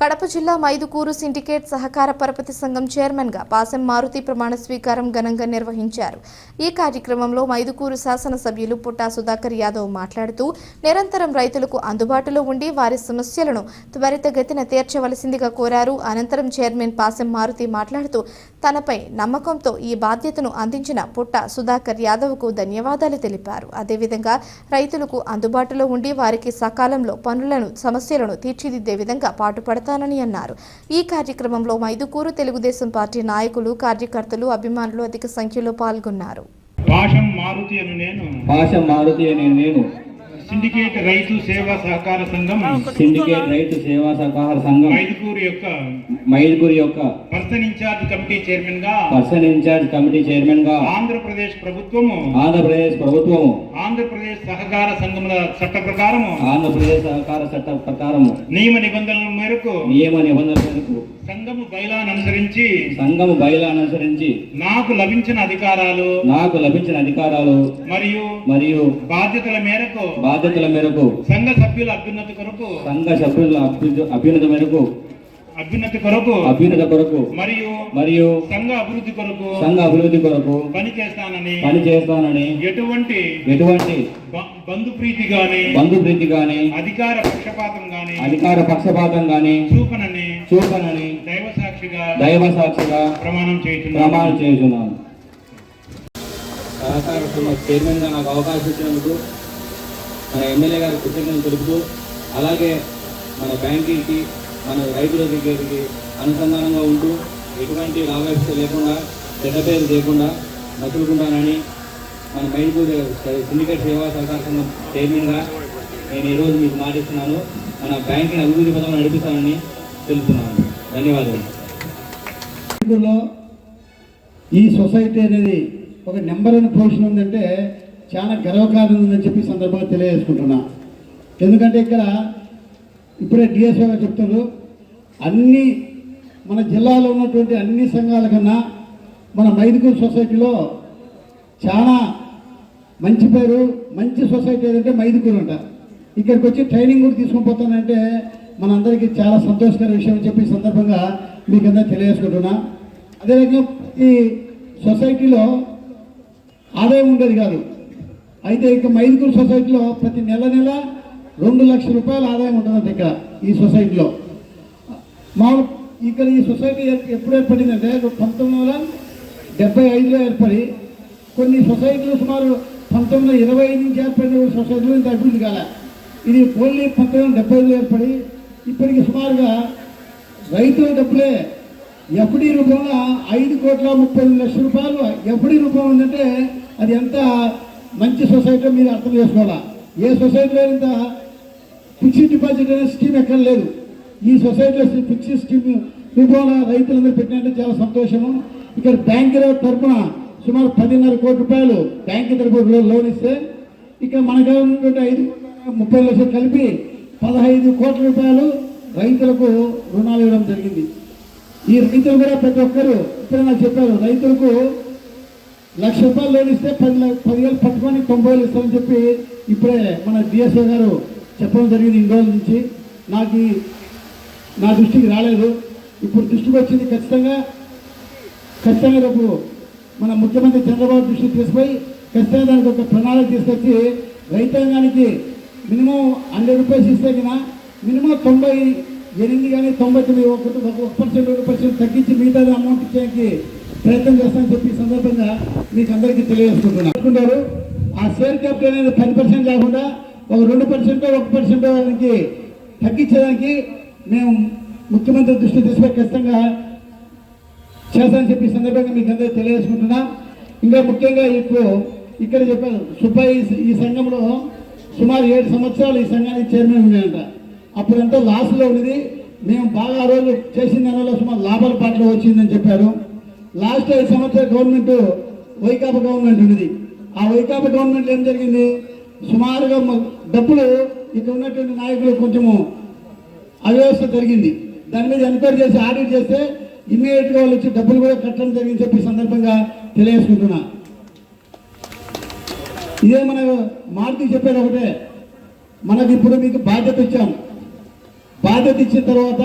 కడప జిల్లా మైదుకూరు సిండికేట్ సహకార పరపతి సంఘం చైర్మన్గా పాసెం మారుతి ప్రమాణ స్వీకారం ఘనంగా నిర్వహించారు. ఈ కార్యక్రమంలో మైదుకూరు శాసనసభ్యులు పుట్టా సుధాకర్ యాదవ్ మాట్లాడుతూ నిరంతరం రైతులకు అందుబాటులో ఉండి వారి సమస్యలను త్వరితగతిన తీర్చవలసిందిగా కోరారు. అనంతరం చైర్మన్ పాసెం మారుతి మాట్లాడుతూ తనపై నమ్మకంతో ఈ బాధ్యతను అందించిన పుట్ట సుధాకర్ యాదవ్కు ధన్యవాదాలు తెలిపారు. అదేవిధంగా రైతులకు అందుబాటులో ఉండి వారికి సకాలంలో పనులను సమస్యలను తీర్చిదిద్దే విధంగా పాటుపడతానని అన్నారు. ఈ కార్యక్రమంలో మైదుకూరు తెలుగుదేశం పార్టీ నాయకులు కార్యకర్తలు అభిమానులు అధిక సంఖ్యలో పాల్గొన్నారు. భాషం మారుతి అని నేను. భాష మారుతి అనే నేను. సిండికేట్ రైతు సేవా సహకార సంఘం సిండికేట్ రైతు సేవా సహకార సంఘం మైదుకూరు యొక్క మైదుగురి యొక్క పర్సన్ ఇన్ఛార్జ్ కమిటీ చైర్మన్గా పర్సన్ ఇన్ఛార్జ్ కమిటీ చైర్మన్గా ఆంధ్రప్రదేశ్ ప్రభుత్వము ఆంధ్రప్రదేశ్ ప్రభుత్వము ఆంధ్రప్రదేశ్ సహకార సంఘముల చట్ట ప్రకారము ఆంధ్రప్రదేశ్ సహకార చట్ట ప్రకారము నియమ నిబంధనల మేరకు నియమ నిబంధనల మేరకు సంఘము బైలాను అనుసరించి సంఘము బయలు అనుసరించి నాకు లభించిన అధికారాలు నాకు లభించిన అధికారాలు మరియు మరియు బాధ్యతల మేరకు బాధ్యతల మేరకు సంఘ సభ్యుల అభ్యున్నతి కొరకు సంఘ సభ్యుల అభ్యు- అభ్యున్నత మేరకు అభ్యున్నతి కొరకు అభ్యున్నత కొరకు మరియు మరియు సంఘ అభివృద్ధి కొరకు సంఘ అభివృద్ధి కొరకు పని చేస్తానని పని చేస్తానని ఎటువంటి ఎటువంటి బ- బంధుప్రీతి గాని బంధుప్రీతి గాని అధికార పక్షపాతం గాని అధికార పక్షపాతం గాని చూపనని చూపనని దైవ సాక్షిగా దైవ సాక్షిగా ప్రమాణం చేస్తున్నాను ప్రమాణం చేస్తున్నాను సహకార చైర్మన్గా నాకు అవకాశం ఇచ్చినందుకు మన ఎమ్మెల్యే గారి కృతజ్ఞతలు తెలుపుతూ అలాగే మన బ్యాంకింగ్కి మన రైతుల దగ్గరికి అనుసంధానంగా ఉంటూ ఎటువంటి లాభాపేక్ష లేకుండా చెడ్డ పేరు లేకుండా బతులుకుంటానని మన మైంపూర్ సిండికేట్ సేవా సహకార సంఘం చైర్మన్గా నేను ఈరోజు మీకు మాటిస్తున్నాను. మన బ్యాంకింగ్ అభివృద్ధి పథకం నడిపిస్తానని తెలుపుతున్నాను. ధన్యవాదాలు. ఈ సొసైటీ అనేది ఒక నెంబర్ వన్ పొజిషన్ ఉందంటే చాలా గర్వకారణం ఉందని చెప్పి సందర్భంగా తెలియజేసుకుంటున్నా. ఎందుకంటే ఇక్కడ ఇప్పుడే డిఎస్ఓ గారు చెప్తారు అన్ని మన జిల్లాలో ఉన్నటువంటి అన్ని సంఘాల కన్నా మన మైదుకూరు సొసైటీలో చాలా మంచి పేరు మంచి సొసైటీ ఏదంటే మైదుకూరు అంట. ఇక్కడికి వచ్చి ట్రైనింగ్ కూడా తీసుకొని పోతానంటే మనందరికీ చాలా సంతోషకర విషయం అని చెప్పి సందర్భంగా మీకు అందరూ తెలియజేసుకుంటున్నా. అదే రకంగా ఈ సొసైటీలో ఆదాయం ఉండేది కాదు. అయితే ఇక మైదుకూరు సొసైటీలో ప్రతి నెల నెల రెండు లక్షల రూపాయల ఆదాయం ఉంటుందంట ఇక్కడ ఈ సొసైటీలో. మామూలు ఇక్కడ ఈ సొసైటీ ఎప్పుడు ఏర్పడిందంటే పంతొమ్మిది వందల డెబ్బై ఐదులో ఏర్పడి కొన్ని సొసైటీలు సుమారు పంతొమ్మిది వందల ఇరవై ఐదు నుంచి ఏర్పడిన సొసైటీలో ఇంత అభివృద్ధి కాల. ఇది ఓన్లీ పంతొమ్మిది వందల డెబ్బై ఐదులో ఏర్పడి ఇప్పటికి సుమారుగా రైతుల డబ్బులే ఎఫ్డి రూపంలో ఐదు కోట్ల ముప్పై లక్షల రూపాయలు ఎఫ్డి రూపం ఉందంటే అది ఎంత మంచి సొసైటీ మీరు అర్థం చేసుకోవాలా? ఏ సొసైటీలో ఇంత ఫిక్స్డ్ డిపాజిట్ అనే స్కీమ్ ఎక్కడ లేదు. ఈ సొసైటీలో ఫిక్స్డ్ స్కీమ్ రూపంలో రైతులందరూ పెట్టినట్టు చాలా సంతోషము. ఇక్కడ బ్యాంకుల తరఫున సుమారు పదిన్నర కోటి రూపాయలు బ్యాంకు తరఫున లోన్ ఇస్తే ఇక మన ఉన్నటువంటి ఐదు ముప్పై లక్షలు కలిపి పదహైదు కోట్ల రూపాయలు రైతులకు రుణాలు ఇవ్వడం జరిగింది. ఈ రైతులు కూడా ప్రతి ఒక్కరు ఇప్పుడే నాకు చెప్పారు రైతులకు లక్ష రూపాయలు లోన్ ఇస్తే పది పదివేలు పట్టుకొని తొంభై వేలు ఇస్తామని చెప్పి ఇప్పుడే మన డిఎస్ఓ గారు చెప్పడం జరిగింది ఇన్ని రోజుల నుంచి. నాకు నా దృష్టికి రాలేదు. ఇప్పుడు దృష్టికి వచ్చింది ఖచ్చితంగా ఖచ్చితంగా రేపు మన ముఖ్యమంత్రి చంద్రబాబు దృష్టికి తీసుకుపోయి ఖచ్చితంగా దానికి ఒక ప్రణాళిక తీసుకొచ్చి రైతాంగానికి మినిమం హండ్రెడ్ రూపీస్ ఇస్తే కన్నా మినిమం తొంభై ఎనిమిది కానీ తొంభై తొమ్మిది ఒక ఒక పర్సెంట్ రెండు పర్సెంట్ తగ్గించి మిగతా అమౌంట్ ఇచ్చేకి ప్రయత్నం చేస్తామని చెప్పి సందర్భంగా మీకు అందరికీ తెలియజేసుకుంటున్నారు అనుకుంటారు ఆ షేర్ క్యాపిటల్ అనేది పది పర్సెంట్ కాకుండా ఒక రెండు పర్సెంట్ ఒక పర్సెంట్ దానికి తగ్గించేదానికి మేము ముఖ్యమంత్రి దృష్టి తీసుకొని ఖచ్చితంగా చేస్తానని చెప్పి సందర్భంగా మీకు అందరూ తెలియజేసుకుంటున్నా. ఇంకా ముఖ్యంగా ఇప్పుడు ఇక్కడ చెప్పాను సుబ్బయ్య ఈ- సంఘంలో సుమారు ఏడు సంవత్సరాలు ఈ సంఘానికి చైర్మన్ ఉన్నాయంట అప్పుడంతా లాస్లో ఉన్నది. మేము బాగా ఆ రోజు చేసిన దానివల్ల సుమారు లాభాల పాటలో వచ్చిందని చెప్పారు. లాస్ట్ ఐదు సంవత్సరాల గవర్నమెంట్ వైకాపా గవర్నమెంట్ ఉన్నది. ఆ వైకాపా గవర్నమెంట్ ఏం జరిగింది? సుమారుగా డబ్బులు ఇక్కడ ఉన్నటువంటి నాయకులు కొంచెము అవ్యవస్థ జరిగింది. దాని మీద ఎంక్వైరీ చేసి ఆడిట్ చేస్తే ఇమీడియట్గా వాళ్ళు వచ్చి డబ్బులు కూడా కట్టడం జరిగింది చెప్పి సందర్భంగా తెలియజేసుకుంటున్నా. ఇదే మన మారుతి చెప్పేది ఒకటే మనకి ఇప్పుడు మీకు బాధ్యత ఇచ్చాం. బాధ్యత ఇచ్చిన తర్వాత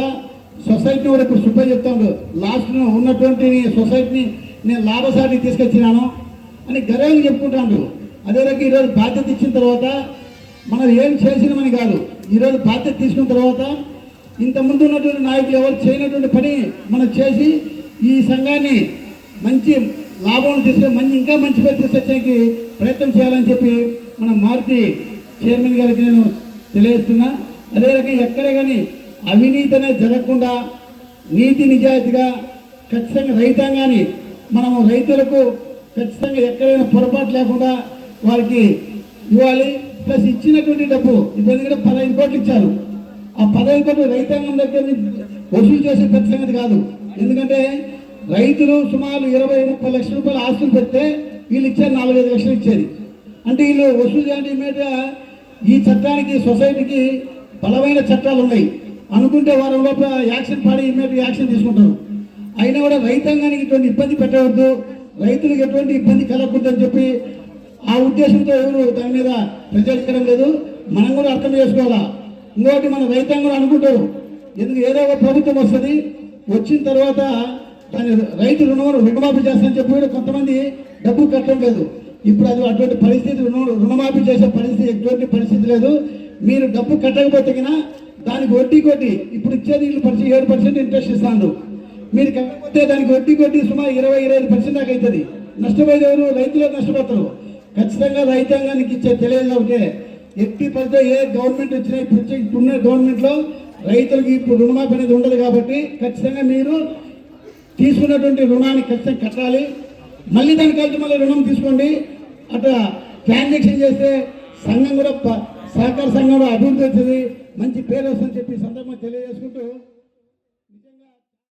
సొసైటీని కూడా ఇప్పుడు సుబ్బయ్య చెప్తాడు లాస్ట్ ఉన్నటువంటి సొసైటీని నేను లాభసాటి తీసుకొచ్చినాను అని గర్వంగా చెప్పుకుంటాడు. అదే రకంగా ఈరోజు బాధ్యత ఇచ్చిన తర్వాత మనం ఏం చేసినామని కాదు. ఈరోజు బాధ్యత తీసుకున్న తర్వాత ఇంతకుముందు ఉన్నటువంటి నాయకులు ఎవరు చేయనటువంటి పని మనం చేసి ఈ సంఘాన్ని మంచి లాభం తీసుకొని మంచి ఇంకా మంచి పేరు తీసుకొచ్చేకి ప్రయత్నం చేయాలని చెప్పి మన మారుతి చైర్మన్ గారికి నేను తెలియజేస్తున్నా. అదే రకంగా ఎక్కడే కానీ అవినీతి అనేది జరగకుండా నీతి నిజాయితీగా ఖచ్చితంగా రైతాంగాన్ని మనము రైతులకు ఖచ్చితంగా ఎక్కడైనా పొరపాటు లేకుండా వారికి ఇవ్వాలి. ప్లస్ ఇచ్చినటువంటి డబ్బు ఇప్పుడు ఎందుకంటే పదహైదు కోట్లు ఇచ్చారు. ఆ పదవి కోట్లు రైతాంగం దగ్గర వసూలు చేసే పెద్ద సంగతి కాదు. ఎందుకంటే రైతులు సుమారు ఇరవై ముప్పై లక్షల రూపాయల ఆస్తులు పెడితే వీళ్ళు ఇచ్చారు నాలుగైదు లక్షలు ఇచ్చేది. అంటే వీళ్ళు వసూలు చేయడం మీద ఈ చట్టానికి సొసైటీకి బలమైన చట్టాలు ఉన్నాయి. అనుకుంటే వారం లోపల యాక్షన్ పాడి ఇమీడియట్ యాక్షన్ తీసుకుంటారు. అయినా కూడా రైతాంగానికి ఇటువంటి ఇబ్బంది పెట్టవద్దు. రైతులకు ఎటువంటి ఇబ్బంది కలగకూడదని చెప్పి ఆ ఉద్దేశంతో ఎవరు దాని మీద ప్రచారించడం లేదు. మనం కూడా అర్థం చేసుకోవాలా? ఇంకోటి మన రైతాంగం అనుకుంటారు. ఎందుకు ఏదో ఒక ప్రభుత్వం వస్తుంది వచ్చిన తర్వాత దాని రైతు రుణం రుణమాఫీ చేస్తానని చెప్పి కూడా కొంతమంది డబ్బు కట్టడం లేదు. ఇప్పుడు అది అటువంటి పరిస్థితి రుణ రుణమాఫీ చేసే పరిస్థితి ఎటువంటి పరిస్థితి లేదు. మీరు డబ్బు కట్టకపోతే దానికి వడ్డీ కొట్టి ఇప్పుడు ఇచ్చేది వీళ్ళు పర్సెంట్ ఏడు పర్సెంట్ ఇంట్రెస్ట్ ఇస్తాను మీరు కట్టకపోతే దానికి వడ్డీ కొట్టి సుమారు ఇరవై ఇరవై ఐదు పర్సెంట్ దాకా అవుతుంది నష్టపోయేది ఎవరు? రైతులే నష్టపోతారు. ఖచ్చితంగా రైతాంగానికి ఇచ్చే తెలియదు ఒకటే ఎట్టి పరిస్థితి ఏ గవర్నమెంట్ వచ్చినా ఇప్పుడు ఇప్పుడున్న గవర్నమెంట్లో రైతులకి ఇప్పుడు రుణమాఫీ అనేది ఉండదు కాబట్టి ఖచ్చితంగా మీరు తీసుకున్నటువంటి రుణాన్ని ఖచ్చితంగా కట్టాలి. మళ్ళీ దాన్ని కలిసి మళ్ళీ రుణం తీసుకోండి. అట్లా ట్రాన్సాక్షన్ చేస్తే సంఘం కూడా సహకార సంఘం కూడా అభివృద్ధి అవుతుంది మంచి పేరు వస్తుందని చెప్పి సందర్భంగా తెలియజేసుకుంటూ